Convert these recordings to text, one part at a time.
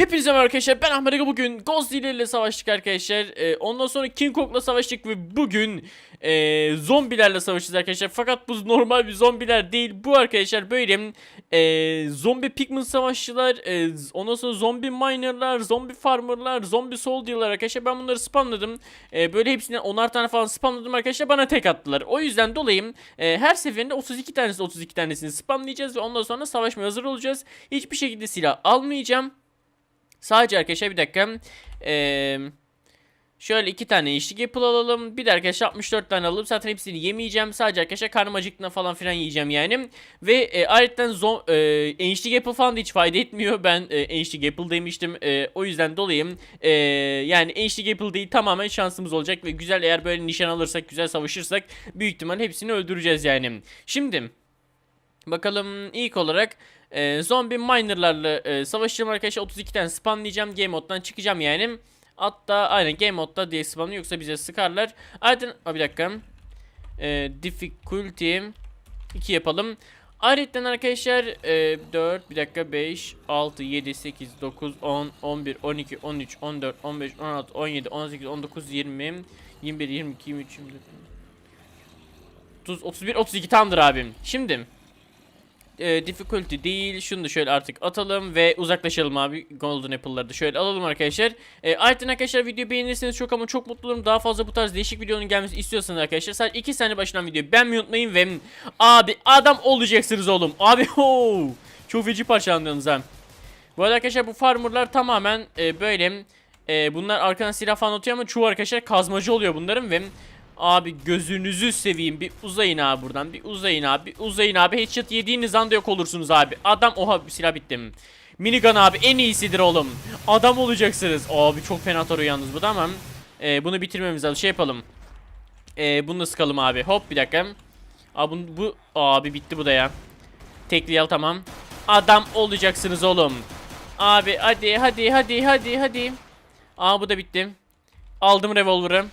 Hepinize merhaba arkadaşlar ben Ahmet Aga. Bugün Godzilla ile savaştık arkadaşlar. Ee, Ondan sonra King Kong'la savaştık ve bugün e, zombilerle savaşacağız arkadaşlar. Fakat bu normal bir zombiler değil. Bu arkadaşlar böyle e, Zombi pigment savaşçılar e, Ondan sonra zombi minerlar, zombi farmerlar, zombi soldier'lar arkadaşlar. Ben bunları spamladım. E, Böyle hepsinden onar tane falan spamladım arkadaşlar. Bana tek attılar. O yüzden dolayı e, her seferinde 32 tanesi 32 tanesini spamlayacağız ve ondan sonra savaşmaya hazır olacağız. Hiçbir şekilde silah almayacağım Sadece arkadaşlar bir dakika. Ee, şöyle iki tane eşlik apple alalım. Bir de arkadaşlar 64 tane alalım. Zaten hepsini yemeyeceğim. Sadece arkadaşlar karnım acıktığında falan filan yiyeceğim yani. Ve e, ayrıca e, eşlik apple falan da hiç fayda etmiyor. Ben e, eşlik apple demiştim. E, o yüzden dolayı e, yani eşlik apple değil tamamen şansımız olacak. Ve güzel eğer böyle nişan alırsak güzel savaşırsak büyük ihtimal hepsini öldüreceğiz yani. Şimdi Bakalım ilk olarak e, zombi minerlarla e, savaşacağım arkadaşlar. 32 tane spamlayacağım game moddan çıkacağım yani. Hatta aynen game modda diye spamlı yoksa bize sıkarlar. Ayrıca bir dakika. E, difficulty 2 yapalım. Ayrıca arkadaşlar e, 4 bir dakika 5 6 7 8 9 10 11 12 13 14 15 16 17 18 19 20 21 22 23 24 30 31 32 tamamdır abim. Şimdi e, difficulty değil. Şunu da şöyle artık atalım ve uzaklaşalım abi. Golden Apple'ları da şöyle alalım arkadaşlar. E, ayrıca arkadaşlar videoyu beğenirseniz çok ama çok mutlu olurum. Daha fazla bu tarz değişik videonun gelmesi istiyorsanız arkadaşlar sadece 2 saniye başından videoyu beğenmeyi unutmayın ve abi adam olacaksınız oğlum. Abi ho. Çok feci parçalandınız ha. Bu arada arkadaşlar bu farmerlar tamamen e, böyle e, bunlar arkadan silah falan atıyor ama çoğu arkadaşlar kazmacı oluyor bunların ve Abi gözünüzü seveyim. Bir uzayın abi buradan. Bir uzayın abi. Bir uzayın abi. Headshot yediğiniz anda yok olursunuz abi. Adam oha bir silah bittim Minigun abi en iyisidir oğlum. Adam olacaksınız. Abi çok fena tarıyor yalnız bu tamam ee, bunu bitirmemiz lazım. Şey yapalım. Ee, bunu da sıkalım abi. Hop bir dakika. Abi bu, abi bitti bu da ya. Tekleyal tamam. Adam olacaksınız oğlum. Abi hadi hadi hadi hadi hadi. Aa bu da bitti. Aldım revolver'ı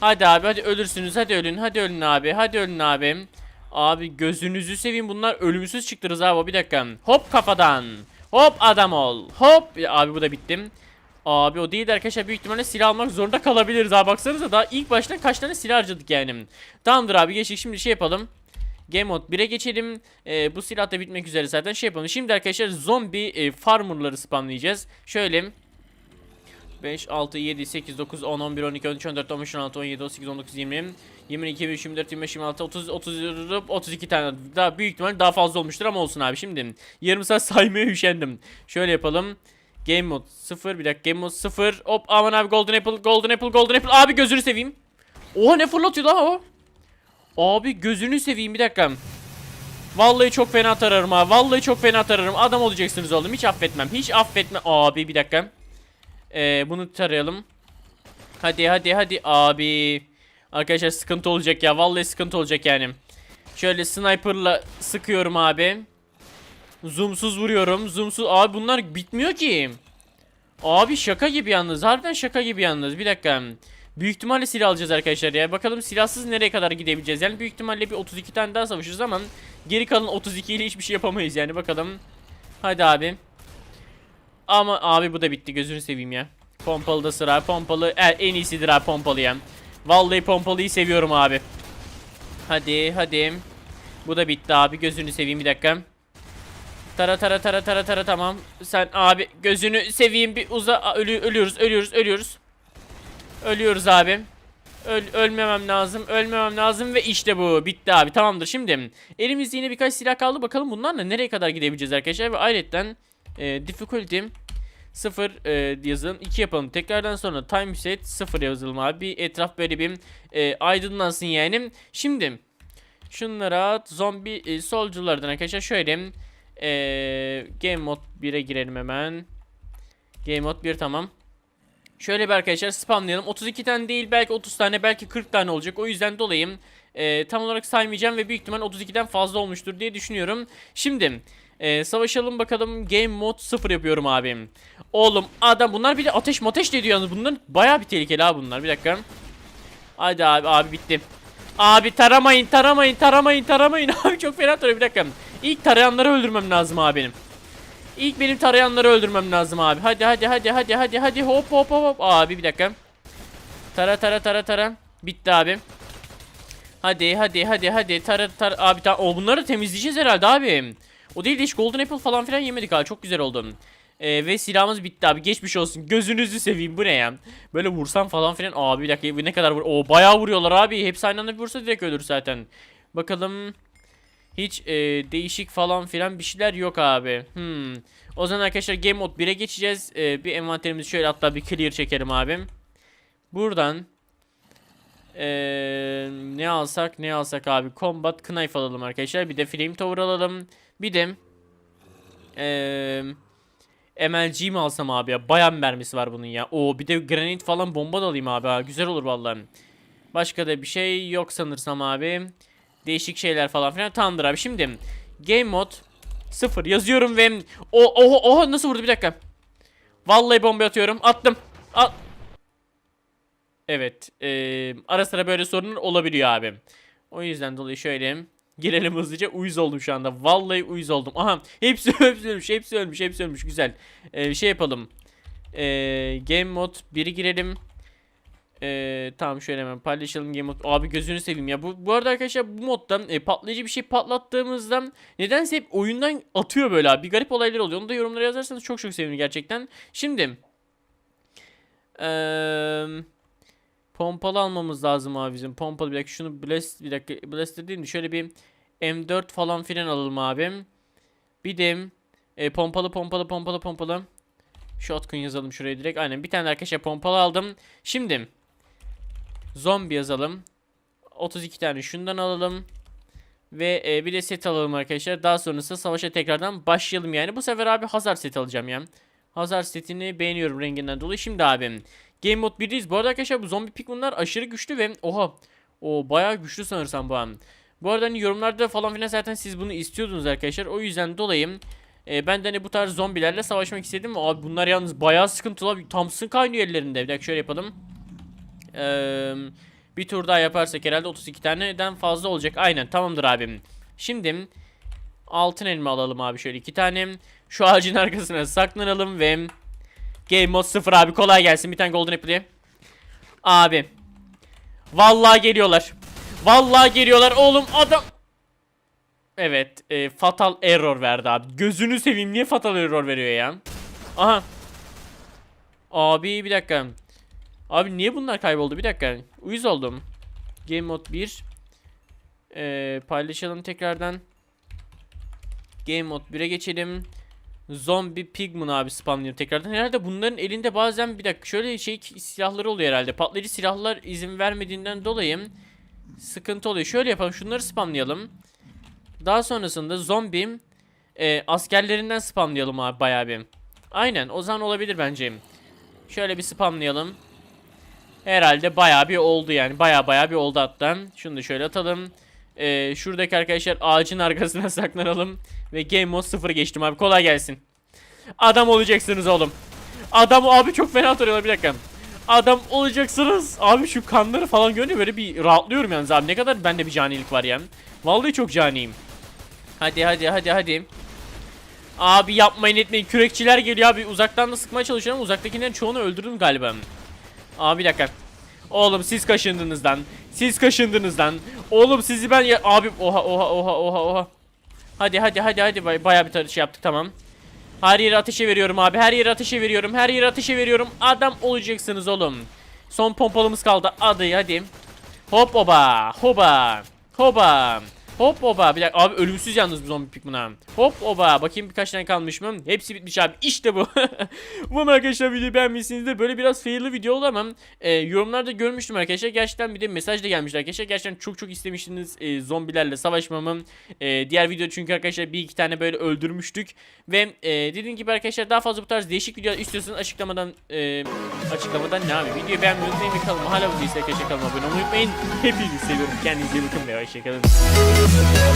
Hadi abi hadi ölürsünüz hadi ölün hadi ölün abi hadi ölün abi. Abi gözünüzü seveyim bunlar ölümsüz çıktınız abi bir dakika. Hop kafadan. Hop adam ol. Hop abi bu da bittim. Abi o değil de arkadaşlar büyük ihtimalle silah almak zorunda kalabiliriz abi baksanıza daha ilk baştan kaç tane silah harcadık yani. Tamamdır abi geçtik şimdi şey yapalım. Game mode 1'e geçelim. Ee, bu silah da bitmek üzere zaten şey yapalım. Şimdi arkadaşlar zombi e, farmerları spamlayacağız. Şöyle 5, 6, 7, 8, 9, 10, 11, 12, 13, 14, 15, 16, 17, 18, 19, 20, 22, 23, 24, 25, 26, 30, 30, 32 tane. Daha büyük ihtimal daha fazla olmuştur ama olsun abi. Şimdi yarım saat saymaya üşendim. Şöyle yapalım. Game mode 0 bir dakika game mode 0 hop aman abi golden apple golden apple golden apple abi gözünü seveyim Oha ne fırlatıyor daha o Abi gözünü seveyim bir dakika Vallahi çok fena tararım ha vallahi çok fena tararım adam olacaksınız oğlum hiç affetmem hiç affetmem abi bir dakika ee, bunu tarayalım. Hadi hadi hadi abi. Arkadaşlar sıkıntı olacak ya. Vallahi sıkıntı olacak yani. Şöyle sniper'la sıkıyorum abi. Zoomsuz vuruyorum. Zoomsuz. Abi bunlar bitmiyor ki. Abi şaka gibi yalnız. Harbiden şaka gibi yalnız. Bir dakika. Büyük ihtimalle silah alacağız arkadaşlar ya. Bakalım silahsız nereye kadar gidebileceğiz. Yani büyük ihtimalle bir 32 tane daha savaşırız ama geri kalan 32 ile hiçbir şey yapamayız yani. Bakalım. Hadi abi. Ama abi bu da bitti gözünü seveyim ya. Pompalı da sıra. Pompalı e, en iyisidir abi pompalı ya. Vallahi pompalıyı seviyorum abi. Hadi hadi. Bu da bitti abi gözünü seveyim bir dakika. Tara tara tara tara tara tamam. Sen abi gözünü seveyim bir uza ölü ölüyoruz ölüyoruz ölüyoruz. Ölüyoruz abi. Öl ölmemem lazım. Ölmemem lazım ve işte bu. Bitti abi. Tamamdır. Şimdi elimizde yine birkaç silah kaldı. Bakalım bunlarla nereye kadar gidebileceğiz arkadaşlar. Ve ayrıca e, difficulty 0 e, yazın 2 yapalım. Tekrardan sonra time set 0 yazalım abi. Bir etraf böyle bir e, aydınlansın yani. Şimdi şunlara zombi e, soldierlardan arkadaşlar şöyle. E, game mode 1'e girelim hemen. Game mode 1 tamam. Şöyle bir arkadaşlar spamlayalım. 32 tane değil belki 30 tane belki 40 tane olacak. O yüzden dolayı e, tam olarak saymayacağım ve büyük ihtimal 32'den fazla olmuştur diye düşünüyorum. Şimdi ee, savaşalım bakalım. Game mode 0 yapıyorum abim. Oğlum adam bunlar bir de ateş mateş diyor yalnız. Bunlar baya bir tehlikeli abi bunlar. Bir dakika. Hadi abi abi bitti. Abi taramayın taramayın taramayın taramayın. Abi çok fena tarıyor bir dakika. İlk tarayanları öldürmem lazım abi. İlk benim tarayanları öldürmem lazım abi. Hadi hadi hadi hadi hadi hadi hop hop hop hop. Abi bir dakika. Tara tara tara tara. Bitti abi. Hadi hadi hadi hadi tara tara abi ta o bunları temizleyeceğiz herhalde abi. O değil de hiç golden apple falan filan yemedik abi. Çok güzel oldu. Ee, ve silahımız bitti abi. Geçmiş olsun. Gözünüzü seveyim. Bu ne ya? Böyle vursam falan filan. Abi bir dakika. Ne kadar vur Oo bayağı vuruyorlar abi. Hepsi aynı anda bir vursa direkt ölür zaten. Bakalım. Hiç e, değişik falan filan bir şeyler yok abi. Hmm. O zaman arkadaşlar game mode 1'e geçeceğiz. Ee, Bir envanterimizi şöyle hatta bir clear çekelim abim Buradan ee, ne alsak ne alsak abi? Combat knife alalım arkadaşlar. Bir de flame tower alalım. Bir de ee, MLG mi alsam abi ya? Bayan mermisi var bunun ya. O bir de granit falan bomba da alayım abi. Ha. güzel olur vallahi. Başka da bir şey yok sanırsam abi. Değişik şeyler falan filan. Tamamdır abi. Şimdi game mod 0 yazıyorum ve o oho oho nasıl vurdu? Bir dakika. Vallahi bomba atıyorum. Attım. At Evet. eee, ara sıra böyle sorunlar olabiliyor abi. O yüzden dolayı şöyle girelim hızlıca. Uyuz oldum şu anda. Vallahi uyuz oldum. Aha hepsi, hepsi ölmüş. Hepsi ölmüş. Hepsi ölmüş. Güzel. Eee, şey yapalım. Eee, game mod 1'i girelim. Eee tamam şöyle hemen paylaşalım game mod. Abi gözünü seveyim ya. Bu, bu arada arkadaşlar bu modda e, patlayıcı bir şey patlattığımızda nedense hep oyundan atıyor böyle abi. Bir garip olaylar oluyor. Onu da yorumlara yazarsanız çok çok sevinirim gerçekten. Şimdi Eee Pompalı almamız lazım abi bizim. Pompalı bir dakika şunu blast bir dakika blaster değil mi? Şöyle bir M4 falan filan alalım abim. Bir de e, pompalı pompalı pompalı pompalı. Shotgun yazalım şuraya direkt. Aynen bir tane arkadaşlar pompalı aldım. Şimdi zombi yazalım. 32 tane şundan alalım. Ve e, bir de set alalım arkadaşlar. Daha sonrasında savaşa tekrardan başlayalım yani. Bu sefer abi Hazar set alacağım ya. Hazar setini beğeniyorum renginden dolayı. Şimdi abim Game Mode 1'deyiz. Bu arada arkadaşlar bu zombi pikminler aşırı güçlü ve oha o bayağı güçlü sanırsam bu an. Bu arada hani yorumlarda falan filan zaten siz bunu istiyordunuz arkadaşlar. O yüzden dolayı e, ben de hani bu tarz zombilerle savaşmak istedim. Abi bunlar yalnız bayağı sıkıntılı. Thompson kaynıyor ellerinde. Bir dakika şöyle yapalım. Eee bir tur daha yaparsak herhalde 32 taneden fazla olacak. Aynen tamamdır abim. Şimdi altın elma alalım abi şöyle iki tane. Şu ağacın arkasına saklanalım ve Game mode 0 abi kolay gelsin bir tane golden apple Abi. Vallahi geliyorlar. Vallahi geliyorlar oğlum adam. Evet e, fatal error verdi abi. Gözünü seveyim niye fatal error veriyor ya? Aha. Abi bir dakika. Abi niye bunlar kayboldu bir dakika. Uyuz oldum. Game mode 1. E, paylaşalım tekrardan. Game mode 1'e geçelim. Zombie Pigman abi spamlıyor tekrardan. Herhalde bunların elinde bazen bir dakika şöyle şey silahları oluyor herhalde. Patlayıcı silahlar izin vermediğinden dolayı sıkıntı oluyor. Şöyle yapalım şunları spamlayalım. Daha sonrasında zombi e, askerlerinden spamlayalım abi bayağı bir. Aynen o zaman olabilir bence. Şöyle bir spamlayalım. Herhalde bayağı bir oldu yani. Bayağı bayağı bir oldu hatta. Şunu da şöyle atalım. Ee, şuradaki arkadaşlar ağacın arkasına saklanalım. Ve game mode 0 geçtim abi. Kolay gelsin. Adam olacaksınız oğlum. Adam abi çok fena tarıyorlar bir dakika. Adam olacaksınız. Abi şu kanları falan görünce böyle bir rahatlıyorum yalnız abi. Ne kadar bende bir canilik var yani. Vallahi çok caniyim. Hadi hadi hadi hadi. Abi yapmayın etmeyin. Kürekçiler geliyor abi. Uzaktan da sıkmaya çalışıyorum. Uzaktakilerin çoğunu öldürdüm galiba. Abi bir dakika. Oğlum siz kaşındınız lan. Siz kaşındınız lan. Oğlum sizi ben ya abi oha oha oha oha oha. Hadi hadi hadi hadi Bay bayağı bir şey yaptık tamam. Her yere ateşe veriyorum abi. Her yere ateşe veriyorum. Her yere ateşe veriyorum. Adam olacaksınız oğlum. Son pompalımız kaldı. Hadi hadi. Hop oba. Hoba. Hoba. Hop oba. Bir dakika abi ölümsüz yalnız bu zombi pikmina. Hop oba. Bakayım birkaç tane kalmış mı? Hepsi bitmiş abi. İşte bu. Umarım arkadaşlar videoyu beğenmişsinizdir. Böyle biraz fail'lı video oldu ama e, yorumlarda görmüştüm arkadaşlar. Gerçekten bir de mesaj da gelmişti arkadaşlar. Gerçekten çok çok istemiştiniz e, zombilerle savaşmamı. E, diğer video çünkü arkadaşlar bir iki tane böyle öldürmüştük. Ve e, dediğim gibi arkadaşlar daha fazla bu tarz değişik videolar istiyorsanız açıklamadan e, açıklamadan ne abi? Videoyu beğenmeyi unutmayın ve hala bu değilse arkadaşlar kanalıma abone olmayı unutmayın. Hepinizi seviyorum. Kendinize iyi bakın ve hoşçakalın. Thank